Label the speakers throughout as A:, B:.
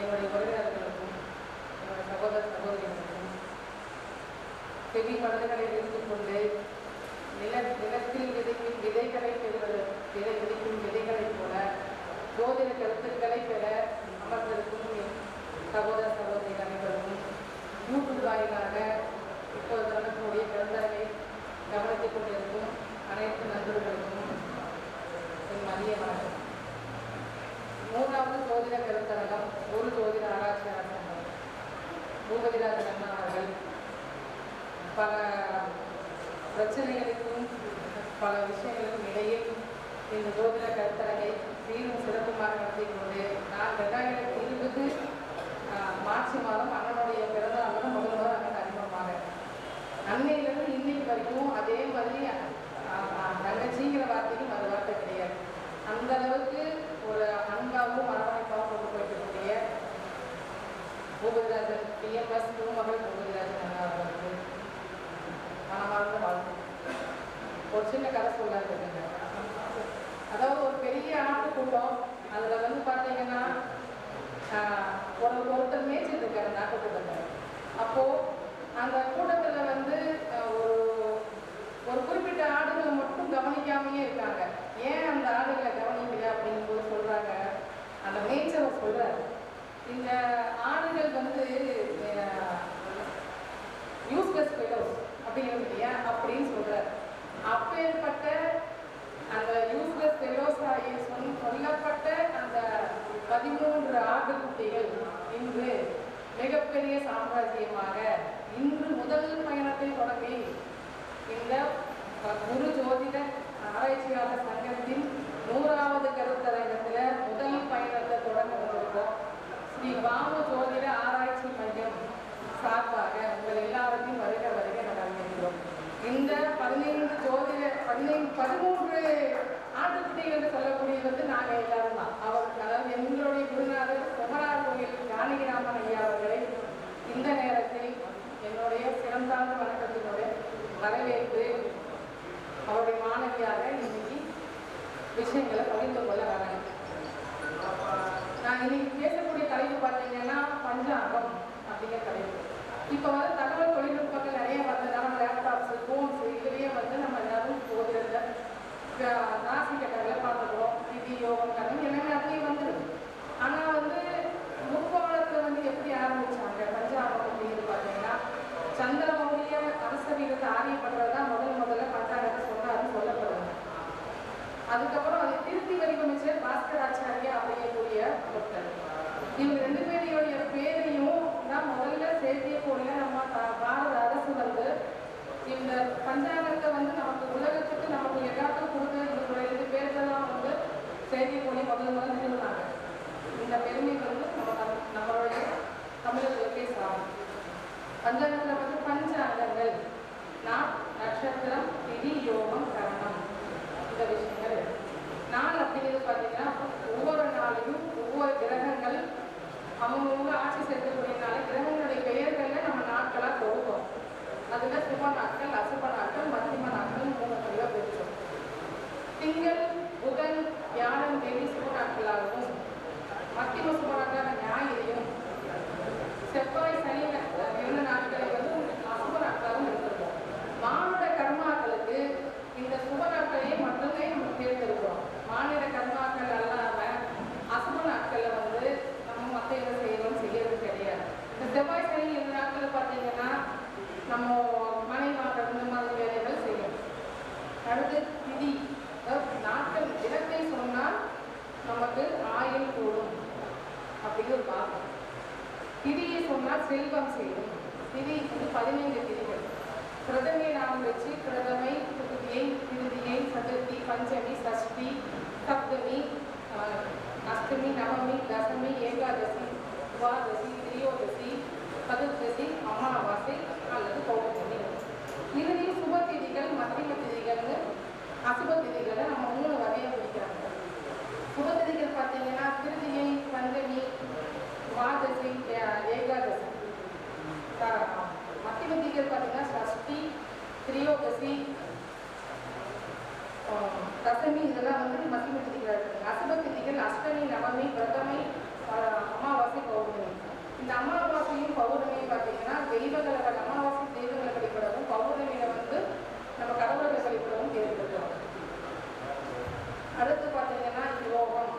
A: என்னுடைய உறவினர்களுக்கும் என்னுடைய சகோதர சகோதரிகளுக்கும் செவி மருந்துகளை இருந்து கொண்டு நில நிலத்தில் விதைக்கும் விதைகளை பெறுவது விதை விதைக்கும் விதைகளைப் போல ஜோதிட கருத்துக்களை பெற அமர்ந்திருக்கும் சகோதர சகோதரி அனைவருக்கும் யூடியூப் வாயிலாக இப்போது நடக்கக்கூடிய பிறந்தரை கவனித்துக் கொண்டிருக்கும் அனைத்து நண்பர்களுக்கும் என் மதிய வணக்கம். மூன்றாவது சோதிட கருத்தரங்கம் ஒரு சோதிட ஆராய்ச்சியாளர் சங்கம் பூபதிராஜன் அண்ணா அவர்கள். பல பிரச்சனைகளுக்கும் பல விஷயங்களுக்கும் இடையில் இந்த ஜோதிட கருத்தரங்கை சீரும் சிறப்புமாக நடத்தி கொண்டு நான் ரெண்டாயிரத்தி இருபது மார்ச் மாதம் அண்ணனுடைய பிறந்த நாளும் முதல் முதல் அண்ணன் அறிமுகமாக அன்னையிலிருந்து இன்னைக்கு வரைக்கும் அதே மாதிரி தங்கச்சிங்கிற வார்த்தைக்கும் அது வார்த்தை கிடையாது அந்த அளவுக்கு ஒரு அன்பாகவும் அரவணைப்பாகவும் கொண்டு போயிருக்கக்கூடிய பூபதிராஜன் டிஎம்எஸ் திருமகள் பூபதிராஜன் அண்ணா அவர்களுக்கு மனமார்ந்த வாழ்த்து ஒரு சின்ன கதை சொல்ல அதாவது ஒரு பெரிய ஆட்டு கூட்டம். அதில் வந்து பார்த்தீங்கன்னா ஒரு ஒருத்தர் மேய்ச்சிட்டு இருக்காரு அந்த ஆட்டு கூட்டத்தில் அப்போது அந்த கூட்டத்தில் வந்து ஒரு ஒரு குறிப்பிட்ட ஆடுகளை மட்டும் கவனிக்காமையே இருக்காங்க. ஏன் அந்த ஆடுகளை கவனிக்கல அப்படின்னு போது சொல்கிறாங்க அந்த மேய்ச்சவர் சொல்கிறாரு இந்த ஆடு ஆடுகள் வந்து யூஸ்லெஸ் ஃபெலோஸ் அப்படிங்கிறது இல்லையா? அப்படின்னு சொல்றாரு. அப்பேற்பட்ட அந்த யூஸ்லெஸ் ஃபெலோஸ் சொல்லப்பட்ட அந்த பதிமூன்று ஆட்டுக்குட்டிகள் இன்று மிகப்பெரிய சாம்ராஜ்யமாக இன்று முதல் பயணத்தை தொடங்கி இந்த குரு ஜோதிட ஆராய்ச்சியாளர் சங்கத்தின் நூறாவது கருத்தரங்கத்தில் முதல் பயணத்தை தொடங்க வந்திருக்கோம் ஸ்ரீ வாமு ஜோதி சார்பாக உங்கள் எல்லாருக்கும் வருக வருக நாங்கள் இந்த பதினைந்து ஜோதிட பதினைந்து பதிமூன்று ஆட்டுக்குட்டிகள் என்று சொல்லக்கூடியது வந்து நாங்கள் எல்லாரும் தான். அவர் அதாவது எங்களுடைய குருநாதர் குமரார் கோயில் ஜானகிராமன் ஐயா அவர்களை இந்த நேரத்தில் என்னுடைய சிறந்தாந்த வணக்கத்தினுடைய வரவேற்பு அவருடைய மாணவியாக இன்னைக்கு விஷயங்களை பகிர்ந்து கொள்ள வரேன். நான் இன்னைக்கு பேசக்கூடிய தலைப்பு பார்த்தீங்கன்னா பஞ்சாங்கம் அப்படிங்கிற தலைப்பு. இப்போ வந்து தகவல் தொழில்நுட்பங்கள் நிறைய வந்ததுனால லேப்டாப்ஸ் ஃபோன்ஸ் இதுலேயே வந்து நம்ம எல்லாரும் போதில் ராசி கட்டங்களை பார்த்துக்கிறோம். திதி யோகம் கடன் எல்லாமே அதுலேயே ஆனால் வந்து முற்காலத்தில் வந்து எப்படி ஆரம்பிச்சாங்க பஞ்சாங்கம் அப்படிங்கிறது பார்த்தீங்கன்னா சந்திரமௌலிய அரசவீரத்தை ஆரியப்படுறது தான் முதல் முதல்ல பஞ்சாங்கத்தை சொன்னாருன்னு சொல்லப்படுவாங்க அதுக்கப்புறம் அதை திருத்தி வடிவமைச்சர் பாஸ்கராச்சாரியா அப்படிங்கக்கூடிய ஒருத்தர் இவங்க ரெண்டு பேரையுடைய பேரையும் தான் முதல்ல சேர்த்தியக்கூடிய நம்ம பா- பாரத அரசு வந்து இந்த பஞ்சாங்கத்தை வந்து நமக்கு உலகத்துக்கு நமக்கு எல்லாத்துக்கும் கொடுத்து இந்த ரெண்டு பேருக்கு தான் வந்து செய்தியக்கூடிய முதல் முதல் நிறுவனாங்க. இந்த பெருமை வந்து நம்ம நம்மளுடைய தமிழர்களுக்கே சாகும் பஞ்சாங்கத்தில் வந்து பஞ்சாங்கங்கள் நான் நட்சத்திரம் திதி யோகம் கரணம். இந்த விஷயங்கள். நாள் அப்படிங்கிறது பார்த்தீங்கன்னா ஒவ்வொரு நாளையும் ஒவ்வொரு கிரகங்கள் அவங்கவுங்க ஆட்சி செலுத்தக்கூடிய கிரகங்களுடைய பெயர்களில் நம்ம நாட்களாக கொடுப்போம் அதில் சுப நாட்கள் அசுப நாட்கள் மத்தியம நாட்கள் மூணு தெளிவாக பிரிச்சோம் திங்கள் புதன் வியாழன் தேதி சுப நாட்களாகவும் மத்தியம சுப நாட்களாக ஞாயிறையும் செவ்வாய் சனி அஹ், இரண்டு நாட்களை வந்து அசுப நாட்களாகவும் எடுத்திருக்கோம். மானுட கர்மாக்களுக்கு இந்த சுப நாட்களையே மட்டுமே நம்ம தேர்ந்தெடுக்கிறோம். மாநில கர்மாக்கள் எல்லாம் நாட்களில் வந்து நம்ம மற்ற எந்த செய்யணும் செய்யறது கிடையாது. இந்த செவ்வாய் சனி இந்த நாட்களில் பார்த்தீங்கன்னா நம்ம மனை மாற்றம் இந்த மாதிரி வேலைகள் செய்யணும். அடுத்து திதி. நாட்கள் தினத்தை சொன்னால் நமக்கு ஆயுள் கூடும் அப்படின்னு ஒரு பாகம். திதியை சொன்னால் செல்வம் செய்யும் திதி வந்து பதினைந்து திதிகள். பிரதமை நாம் வச்சு பிரதமை துதியை திருதியை சதுர்த்தி பஞ்சமி சஷ்டி சப்தமி அஷ்டமி நவமி தசமி ஏகாதசி துவாதசி திரியோதசி சதுர்தசி அமாவாசை அல்லது பௌர்ணமி. இதுலேயும் சுப திதிகள் மத்தியம திதிகள்னு அசுப திதிகளை நம்ம மூணு வகையாக பிடிக்கிறாங்க சுப திதிகள் பார்த்தீங்கன்னா திருதியை பஞ்சமி துவாதசி ஏகாதசி. மத்திய திதிகள் பார்த்தீங்கன்னா சஷ்டி திரியோதசி தசமி இதெல்லாம் வந்து மத்திய திதிகள் இருக்குது அஷ்டமி நவமி பிரதமை அமாவாசை பௌர்ணமி. இந்த அமாவாசையும் பௌர்ணமியும் பார்த்தீங்கன்னா தெய்வங்களை வழி- அமாவாசை தெய்வங்களை வழிபடவும் பௌர்ணமியில வந்து நம்ம கடவுளை வழிபடவும் தேர்ந்தெடுக்கிறோம் அடுத்து பார்த்தீங்கன்னா யோகம்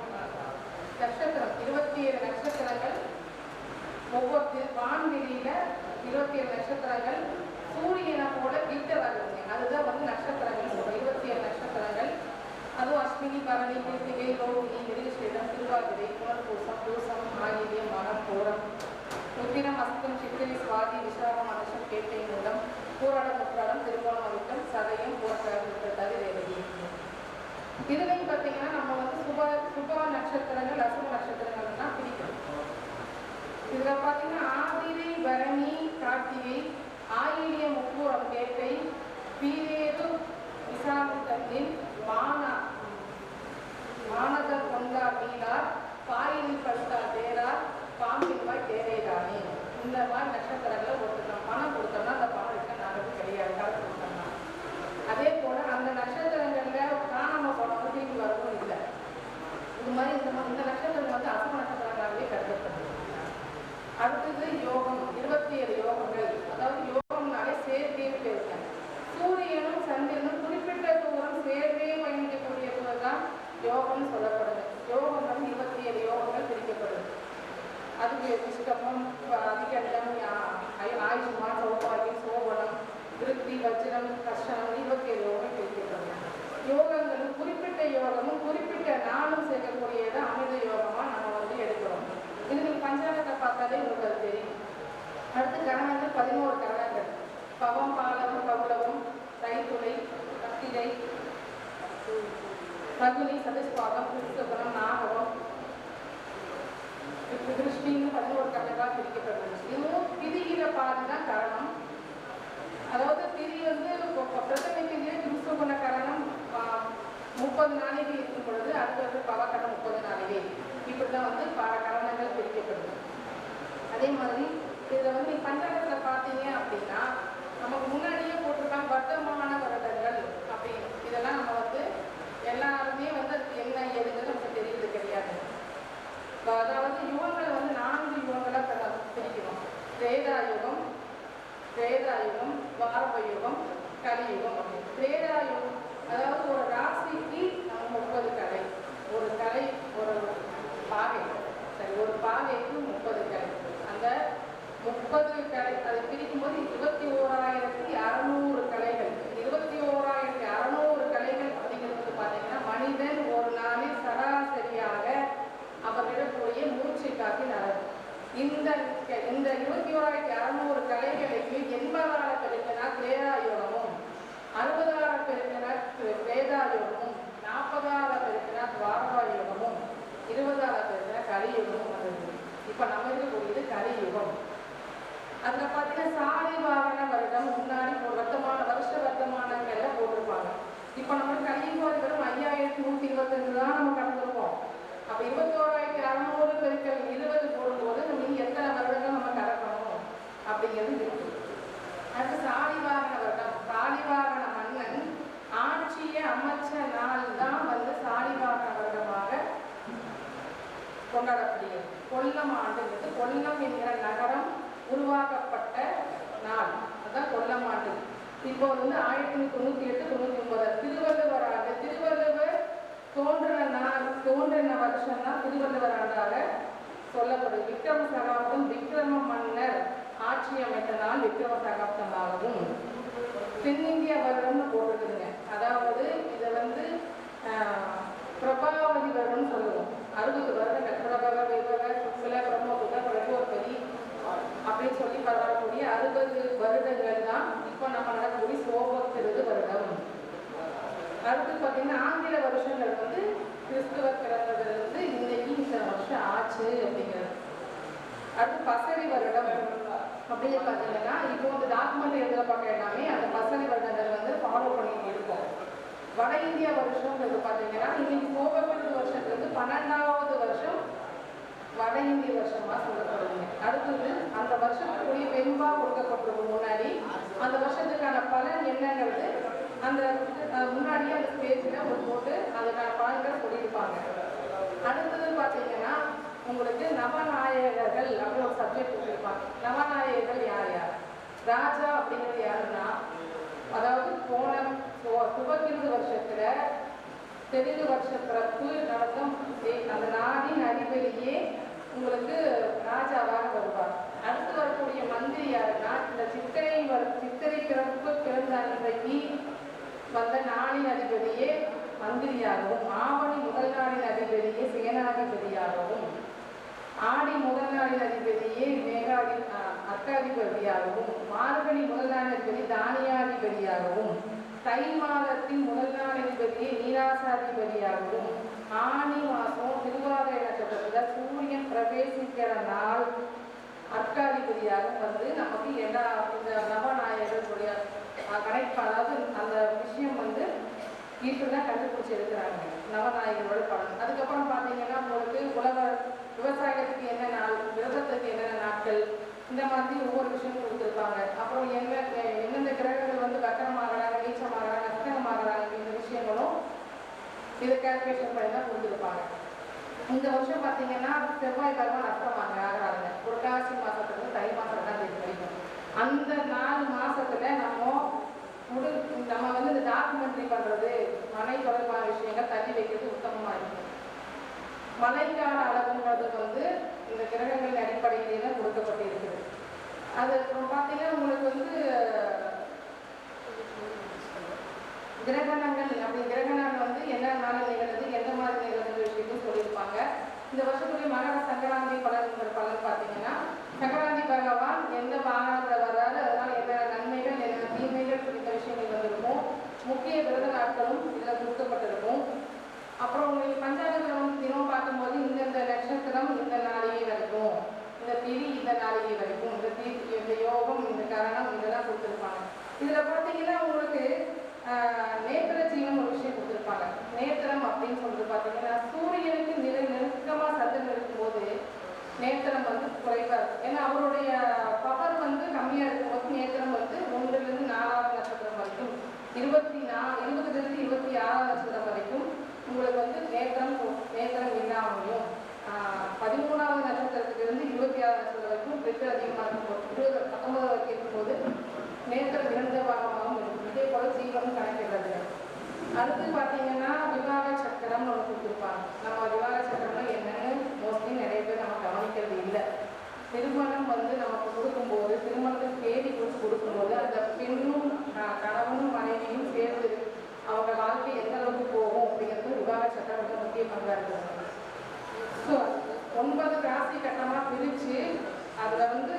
A: நட்சத்திரம் இருபத்தி ஏழு நட்சத்திரங்கள் ஒவ்வொரு வான்வெளியில இருபத்தி ஏழு நட்சத்திரங்கள் சூரியனை போல கிட்ட வருதுங்க அதுதான் வந்து நட்சத்திரங்கள் சொல்றோம் இருபத்தி ஏழு நட்சத்திரங்கள் அதுவும் அஸ்வினி பரணி கிருத்திகை ரோஹிணி மிருகஸ்ரீடம் திருவாதிரை புனர்பூசம் பூசம் ஆகியம் மகம் பூரம் உத்திரம் அஸ்தம் சித்திரை சுவாதி விசாகம் அனசம் கேட்டை மூலம் பூராடம் உத்திராடம் திருவோணம் சதையும் சதயம் போர்க்கிறது இதுலையும் பார்த்தீங்கன்னா நம்ம வந்து சுப சுப நட்சத்திரங்கள் அசுப நட்சத்திரங்கள் தான் பிரிக்கணும் பார்த்தீங்கன்னா ஆதிரை பரணி கார்த்திகை ஆயிரிய முக்கூரம் கேட்டை பீரேது விசாமித்தந்தின் மானா வானகர் கொண்டா பீலார் பாயினி படுத்தா தேரார் பாம்பின்வாய் தேரேதானே. இந்த மாதிரி நட்சத்திரங்களை ஒருத்தர் பணம் கொடுத்தோம்னா அந்த பணம் இருக்க நாளைக்கு கிடையாது காசு கொடுத்தோம்னா அதே போல அந்த நட்சத்திரங்கள்ல காணாம போனவங்க திரும்பி வரவும் இல்லை இது மாதிரி இந்த மா- இந்த நட்சத்திரம் வந்து அசும நட்சத்திரங்களாகவே கருதப்படுது அடுத்தது யோகம் இருபத்தி ஏழு யோகங்கள் அதாவது யோகம்னாலே சேர்க்கைன்னு பேருங்க சூரியனும் சந்திரனும் குறிப்பிட்ட தூரம் சேர்வே பயணிக்கக்கூடிய தூரம் தான் யோகம்னு சொல்லப்படுது யோகம் வந்து இருபத்தி ஏழு யோகங்கள் பிரிக்கப்படுது அதுக்கு நிஷ்கமம் அதிகண்டம் பாதி சோபனம் விருத்தி வஜ்ரம் கஷ்டம் இருபத்தி யோகம் கேட்கிறாங்க யோகங்களும் குறிப்பிட்ட யோகமும் குறிப்பிட்ட நாளும் சேர்க்கக்கூடியதை அமிர்த யோகமாக நம்ம வந்து எடுக்கிறோம் இது நீங்கள் பஞ்சாங்கத்தை பார்த்தாலே உங்களுக்கு அது தெரியும் அடுத்து கரணங்கள் பதினோரு கரணங்கள் பவம் பாலகம் கவுளவம் ரைத்துளை கத்திரை ரகுனி சதுஷ்பாதம் கிருஷ்ணபுரம் நாகவம் திருஷ்டின்னு பதினோரு கரணங்களாக பிரிக்கப்படுது இதுவும் பிரிகிற பாதி தான் கரணம். அதாவது திரி வந்து இப்போ இப்போ பண்ண காரணம் முப்பது நாளைக்கு இருக்கும் பொழுது அடுத்து வந்து பவக்கடம் முப்பது நாளைக்கு இப்படி தான் வந்து பல கரணங்கள் பிரிக்கப்படுது. அதே மாதிரி இதில் வந்து நீங்க பஞ்சாங்கத்தில் பார்த்தீங்க அப்படின்னா நமக்கு முன்னாடியே போட்டிருக்காங்க வர்த்தமான வருடங்கள் அப்படின்னு. இதெல்லாம் நம்ம வந்து எல்லாருமே வந்து அது என்ன ஏதுங்கிறது நமக்கு தெரியுது கிடையாது. அதாவது யுகங்களை வந்து நான்கு யுகங்களாக பிரிக்கிறோம். திரேதா யுகம் திரேதா யுகம் யுகம் கலியுகம். அப்படின்னு திரேதா யுகம் அதாவது ஒரு ராசிக்கு நம்ம முப்பது கலை ஒரு கலை ஒரு பாகை சரி ஒரு பாகைக்கு முப்பது கலை அந்த முப்பது கலை அதை பிரிக்கும் போது இருபத்தி ஓராயிரத்தி அறநூறு கலைகள் இருபத்தி ஓராயிரத்தி அறநூறு கலைகள் அப்படிங்கிறது வந்து பார்த்தீங்கன்னா மனிதன் ஒரு நாளில் சராசரியாக அவர் விடக்கூடிய மூச்சு காட்டி நடக்கும் இந்த இந்த இருபத்தி ஓராயிரத்தி அறநூறு கலைகளுக்கு எண்பதாயிரம் பெருக்கினா கிரேதாயோகமும் அறுபதாயிரம் பெருக்கினா வேதாயோகமும் நாற்பதாவது பெருக்கினா துவாரகாயோகமும் இருபதாவது இருக்கிற கலியுகமும் வருது இப்போ நம்ம இருக்கக்கூடியது கலியுகம். அந்த பார்த்தீங்கன்னா சாலை வாகன வருடம் முன்னாடி ஒரு வர்த்தமான வருஷ வர்த்தமானங்கள்ல போட்டிருப்பாங்க. இப்போ நம்ம கலியுகம் வெறும் ஐயாயிரத்தி நூற்றி இருபத்தஞ்சு தான் நம்ம கடந்திருக்கோம். அப்போ இருபத்தோராயிரத்தி அறநூறு பெருக்கள் இருபது போடும்போது நம்ம எத்தனை வருடங்கள் நம்ம கடக்கணும்? அப்படிங்கிறது இருக்கு. அடுத்து சாலிவாகன வருடம். சாலை வாகன ஆட்சியை அமைச்ச நாள் தான் வந்து சாலிவாகன வருடமாக கொண்டாடப்படுகிறது. கொல்லம் ஆண்டுங்கிறது கொல்லம் என்கிற நகரம் உருவாக்கப்பட்ட நாள். அதுதான் கொல்லம் ஆண்டு. இப்போ வந்து ஆயிரத்தி தொண்ணூத்தி எட்டு தொண்ணூத்தி ஒன்பது திருவள்ளுவர் ஆண்டு திருவள்ளுவர் தோன்றின நாள் தோன்றின வருஷம் தான் திருவள்ளுவர் ஆண்டாக சொல்லப்படும். விக்ரம சகாப்தம் விக்ரம மன்னர் ஆட்சி அமைத்த நாள் விக்ரம சகாப்தமாகவும் தென்னிந்திய வருடம்னு போட்டிருக்குதுங்க. அதாவது இதை வந்து பிரபாவதி வருடம்னு சொல்லுவோம். அறுபது வருடங்கள் பிரபக விபக சுக்ல பிரம்மபுத பிரகோபதி அப்படின்னு சொல்லி பரவக்கூடிய அறுபது வருடங்கள் தான் இப்போ நம்ம நடக்கக்கூடிய சோபத்திருது வருடம். அடுத்து பார்த்தீங்கன்னா ஆங்கில வருஷங்கள் வந்து கிறிஸ்துவர் பிறந்ததுலேருந்து இன்னைக்கு இந்த வருஷம் ஆச்சு அப்படிங்கிறது. அடுத்து பசரி வருடம். அப்படின்னு பார்த்தீங்கன்னா இப்போ வந்து டாக்குமெண்ட் எழுதுற பார்க்க எல்லாமே அந்த பசங்க வருடங்கள் வந்து ஃபாலோ பண்ணிட்டு இருக்கோம் வட இந்திய வருஷம்ன்றது பார்த்தீங்கன்னா இன்னைக்கு கோவப்பட்டு வருஷத்துலேருந்து பன்னெண்டாவது வருஷம் வட இந்திய வருஷமாக சொல்லப்படுவீங்க அடுத்தது அந்த வருஷத்துக்குரிய வெம்பாக கொடுக்கப்பட்டிருக்கும் முன்னாடி அந்த வருஷத்துக்கான பலன் என்னங்கிறது அந்த முன்னாடியே அந்த பேஜில் ஒரு போட்டு அதுக்கான பலன்களை சொல்லியிருப்பாங்க. அடுத்தது பார்த்தீங்கன்னா உங்களுக்கு நவநாயகர்கள் அப்படின்னு ஒரு சப்ஜெக்ட் கொடுத்துருப்பாங்க. நவநாயகர்கள் யார் யார்? ராஜா அப்படிங்கிறது யாருன்னா அதாவது போன துவ- துவக்கிருது வருஷத்துல தெலுங்கு வருஷ பிறப்பு நடந்தும் அந்த நாடின் அடிப்படையே உங்களுக்கு ராஜாவாக வருவார். அடுத்து வரக்கூடிய மந்திரி யாருன்னா இந்த சித்திரை வர சித்திரை பிறப்பு பிறந்த அன்றைக்கு வந்த நாளின் அதிபதியே மந்திரியாகவும் ஆவணி முதல் நாளின் அதிபதியே சேனாதிபதியாகவும் ஆடி முதல் நாளின் அதிபதியே மேகாதி அஹ், மார்கழி முதல் தானியாதிபதியாகவும் தை மாதத்தின் முதல் நாள் நீராசாதிபதியாகவும் ஆணி மாதம் திருவாதிரை நட்சத்திரத்தில் சூரியன் பிரவேசிக்கிற நாள் அர்க்காதிபதியாகவும் வந்து நமக்கு எல்லா இந்த நவநாயகர் கூடிய கணக்கு அதாவது அந்த விஷயம் வந்து இப்படிதான் கண்டுபிடிச்சி எடுக்கிறாங்க. நவநாயகரோட பலன். அதுக்கப்புறம் பார்த்தீங்கன்னா உங்களுக்கு உலக விவசாயத்துக்கு என்ன நாள் விரதத்துக்கு என்னென்ன நாட்கள் இந்த மாதிரி ஒவ்வொரு விஷயம் கொடுத்துருப்பாங்க. அப்புறம் என்ன எந்தெந்த கிரகங்கள் வந்து வக்கரமாகறாங்க நீச்சமாகறாங்க அக்கரமாகறாங்க இந்த விஷயங்களும் இதை கால்குலேஷன் பண்ணி தான் கொடுத்துருப்பாங்க. இந்த வருஷம் பார்த்தீங்கன்னா செவ்வாய் பகவான் அஷ்டமாக ஆகிறாங்க புரட்டாசி மாசத்துக்கு தை மாதம் தான் தேதி வரைக்கும். அந்த நாலு மாதத்தில் நம்ம முழு நம்ம வந்து இந்த டாக்குமெண்ட்ரி பண்ணுறது மனை தொடர்பான விஷயங்கள் தள்ளி வைக்கிறது உத்தமமாக இருக்கும். மனைக்கான அளவுங்கிறது வந்து இந்த கிரகங்களின் அடிப்படையிலே தான் கொடுக்கப்பட்டிருக்குது. அது அப்புறம் பார்த்தீங்கன்னா உங்களுக்கு வந்து கிரகணங்கள் அப்படி கிரகணங்கள் வந்து என்ன நாள் வந்து எந்த மாதிரி நிகழ்ந்தது விஷயத்தையும் சொல்லியிருப்பாங்க. இந்த வருஷத்துடைய மகர சங்கராந்தி பலன் பலன் பார்த்தீங்கன்னா சங்கராந்தி பகவான் எந்த வாகனத்தில் வர்றாரு அதனால என்ன நன்மைகள் என்ன தீமைகள் குறித்த விஷயங்கள் வந்திருக்கும் முக்கிய விரத நாட்களும் இதில் கொடுக்கப்பட்டிருக்கும் அப்புறம் உங்களுக்கு பஞ்சாங்கத்திரம் தினம் பார்க்கும்போது இந்தந்த நட்சத்திரம் இந்த நாளிகை வரைக்கும் இந்த திதி இந்த நாளிகை வரைக்கும் இந்த தீ இந்த யோகம் இந்த கரணம் இதெல்லாம் கொடுத்துருப்பாங்க. இதில் பார்த்தீங்கன்னா உங்களுக்கு ஆஹ், நேத்திர ஜீவன் ஒரு விஷயம் கொடுத்துருப்பாங்க. நேத்திரம் அப்படின்னு சொல்லிட்டு பார்த்தீங்கன்னா சூரியனுக்கு நில நெருக்கமாக சந்திரன் இருக்கும்போது நேத்திரம் வந்து குறைவாக இருக்கும். ஏன்னா அவருடைய பவர் வந்து கம்மியாக இருக்கும்போது நேத்திரம் வந்து ஒன்றுலேருந்து நாலாவது நட்சத்திரம் வரைக்கும் இருபத்தி நா இருபதுலேருந்து இருபத்தி ஆறாவது நட்சத்திரம் வரைக்கும் உங்களுக்கு வந்து நேத்திரம் நேத்திரம் இல்லாமலையும் பதிமூணாவது நட்சத்திரத்திலிருந்து இருபத்தி ஆறு நட்சத்திரம் வரைக்கும் பெற்று அதிகமாக இருக்கும் இருபது பத்தொன்பது வரைக்கும் இருக்கும்போது நேத்திரம் இரண்டு பாகமாகவும் இருக்கும். இதே போல ஜீவம் கணக்கிடுறது. அடுத்து பார்த்தீங்கன்னா விவாக சக்கரம்னு ஒன்று கொடுத்துருப்பாங்க. நம்ம விவாக சக்கரம்னா என்னன்னு மோஸ்ட்லி நிறைய பேர் நம்ம கவனிக்கிறது இல்லை. திருமணம் வந்து நமக்கு கொடுக்கும்போது திருமணத்துக்கு தேதி குறித்து கொடுக்கும்போது அந்த பெண்ணும் கணவனும் மனைவியும் சேர்ந்து அவங்க வாழ்க்கை எந்த அளவுக்கு போகும் அப்படிங்கிறது விவாக சக்கரம் வந்து முக்கிய பங்காக இருக்குது ஒன்பது கட்டமாக பிரித்து அதில் வந்து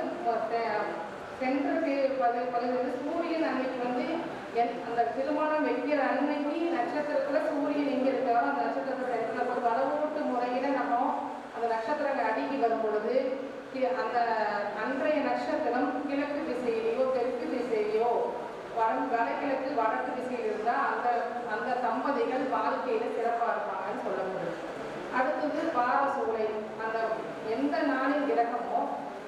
A: சென்ட்ருக்கு பதிவு பதிவு வந்து சூரியன் அன்னைக்கு வந்து என் அந்த திருமணம் வைக்கிற அன்னைக்கு நட்சத்திரத்தில் சூரியன் எங்கே இருக்காரோ அந்த நட்சத்திரத்தை சென்டரில் போய் வளவூட்டு முறையில் நம்ம அந்த நட்சத்திரங்கள் அடிக்கி வரும் பொழுது கி- அந்த அன்றைய நட்சத்திரம் கிழக்கு திசையிலேயோ தெற்கு திசையிலேயோ வட வடகிழக்கு வடக்கு திசையில் இருந்தால் அந்த அந்த தம்பதிகள் வாழ்க்கையில் சிறப்பாக இருப்பாங்கன்னு சொல்ல முடியும் அடுத்தது பாரசூலை சூளை அந்த எந்த நாளின் கிரகமோ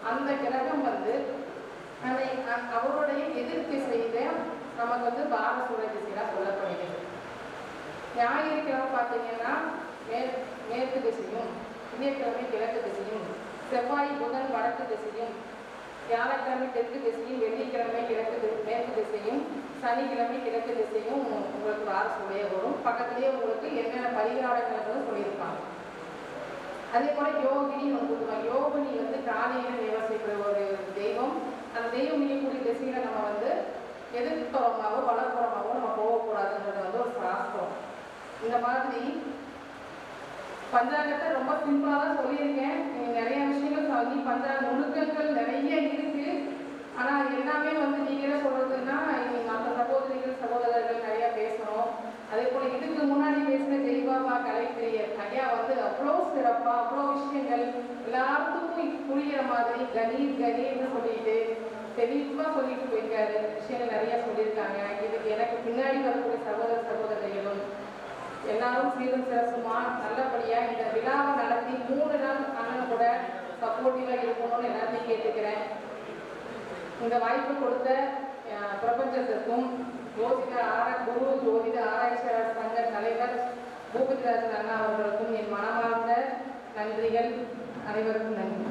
A: அந்த கிரகம் வந்து அதை அவருடைய எதிர் நமக்கு வந்து வார சூளை சொல்லப்படுகிறது. சொல்லப்படுகிறது கிழமை பார்த்தீங்கன்னா மே மேற்கு திசையும் திங்கட்கிழமை கிழக்கு திசையும் செவ்வாய் புதன் வடக்கு திசையும் வியாழக்கிழமை தெற்கு திசையும் வெள்ளிக்கிழமை கிழக்கு தி- மேற்கு திசையும் சனிக்கிழமை கிழக்கு திசையும் உங்களுக்கு வார சூழைய வரும். பக்கத்துலேயே உங்களுக்கு என்னென்ன பரிகாரங்கள் சொல்லியிருப்பாங்க. அதே போல யோகினி ஒன்று கொடுத்துருவாங்க யோகினி வந்து காலையில நிவசிக்கிற ஒரு தெய்வம். அந்த தெய்வம் நீக்கக்கூடிய திசையில நம்ம வந்து எதிர்ப்புறமாவோ வலப்புறமாவோ நம்ம போகக்கூடாதுன்றது வந்து ஒரு சாஸ்திரம். இந்த மாதிரி பஞ்சாங்கத்தை ரொம்ப சிம்பிளாக தான் சொல்லியிருக்கேன். நீங்கள் நிறைய விஷயங்கள் சொல்லி பஞ்சாங்க நுணுக்கங்கள் நிறைய இருக்கு. ஆனால் எல்லாமே வந்து நீங்களே சொல்றதுன்னா இனி மற்ற சகோதரிகள் சகோதரர்கள் நிறைய பேசணும் அதே போல இதுக்கு முன்னாடி பேசின ஜெய்பாபா கலைப்பிரியர் ஐயா வந்து அவ்வளோ சிறப்பாக அவ்வளோ விஷயங்கள் எல்லாத்துக்கும் புரியிற மாதிரி கணீர் கணீர்னு சொல்லிட்டு தெளிவாக சொல்லிட்டு போயிருக்காரு. விஷயங்கள் நிறைய சொல்லியிருக்காங்க. இதுக்கு எனக்கு பின்னாடி வரக்கூடிய சகோதர சகோதரிகளும் எல்லாரும் சீரும் சிறசுமா நல்லபடியாக இந்த விழாவை நடத்தி மூணு நாள் அண்ணன் கூட சப்போர்ட்டிவாக இருக்கணும்னு எல்லாத்தையும் கேட்டுக்கிறேன். இந்த வாய்ப்பு கொடுத்த பிரபஞ்சத்திற்கும் ஜோதிட ஆரா குரு ஜோதிட ஆராய்ச்சியாளர் சங்க தலைவர் பூபதிராஜன் அண்ணா அவர்களுக்கும் என் மனமார்ந்த நன்றிகள். அனைவருக்கும் நன்றி.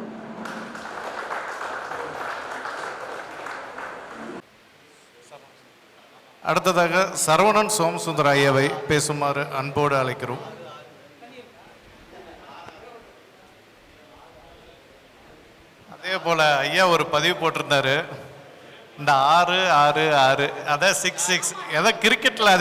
B: அடுத்ததாக சரவணன் சோமசுந்தர் ஐயாவை பேசுமாறு அன்போடு அழைக்கிறோம். அதே போல ஐயா ஒரு பதிவு போட்டிருந்தாரு. இந்த ஆறு ஆறு ஆறு அதான் சிக்ஸ் சிக்ஸ் எதை கிரிக்கெட்டில்